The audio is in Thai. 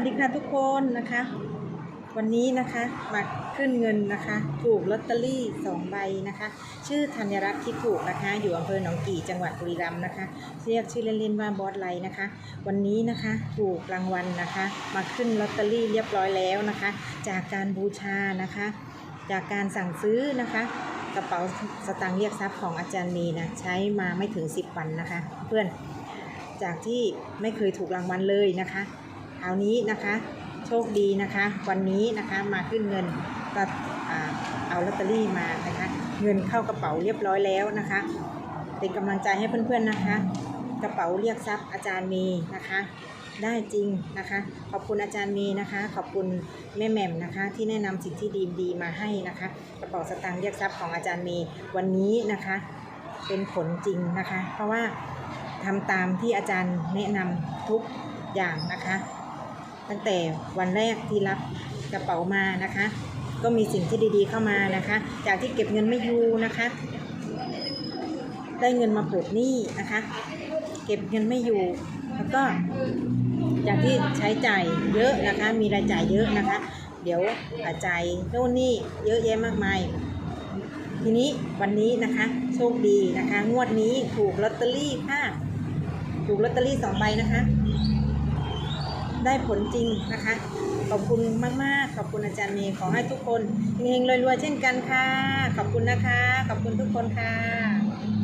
วัสดีค่ะทุกคนนะคะ วันนี้นะคะมาขึ้นเงินนะคะ ถูกลอตเตอรี่สองใบนะคะ ชื่อธัญรัตน์คิดถูกนะคะ อยู่อำเภอหนองกี่จังหวัดบุรีรัมย์นะคะเรียกชื่อเล่นๆว่าบอสไลนะคะ วันนี้นะคะถูกรางวัลนะคะ มาขึ้นลอตเตอรี่เรียบร้อยแล้วนะคะ จากการบูชานะคะ จากการสั่งซื้อนะคะกระเป๋าสตางค์เรียกทรัพย์ของอาจารย์มีนะใช้มาไม่ถึง 10 วันนะคะ เพื่อนจากที่ไม่เคยถูกรางวัลเลยนะคะ คราวนี้นะคะ โชคดีนะคะ วันนี้นะคะมาขึ้นเงินก็เอาลอตเตอรี่มานะคะ เงินเข้ากระเป๋าเรียบร้อยแล้วนะคะ เป็นกำลังใจให้เพื่อนๆนะคะ กระเป๋าเรียกทรัพย์อาจารย์มีนะคะ ได้จริงนะคะ ขอบคุณอาจารย์มีนะคะ ขอบคุณแม่แหม่มนะคะ ที่แนะนำสิ่งที่ดีๆมาให้นะคะ กระเป๋าสตางค์เรียกทรัพย์ของอาจารย์มีวันนี้นะคะ เป็นผลจริงนะคะ เพราะว่าทำตามที่อาจารย์แนะนำทุกอย่างนะคะ ตั้งแต่วันแรกที่รับกระเป๋ามานะคะ ก็มีสิ่งที่ดีๆเข้ามานะคะ จากที่เก็บเงินไม่อยู่นะคะ ได้เงินมาปลดหนี้นะคะ เก็บเงินไม่อยู่ แล้วก็จากที่ใช้จ่ายเยอะนะคะ มีรายจ่ายเยอะนะคะ เดี๋ยวอาจ่ายโน่นนี่เยอะแยะมากมายทีนี้วันนี้นะคะโชคดีนะคะ งวดนี้ถูกลอตเตอรี่ค่ะ ถูกลอตเตอรี่สองใบนะคะ ได้ผลจริงนะคะ ขอบคุณมาก ๆ ขอบคุณอาจารย์เมย์ขอให้ทุกคนเฮงๆรวยๆเช่นกันค่ะ ขอบคุณนะคะ ขอบคุณทุกคนค่ะ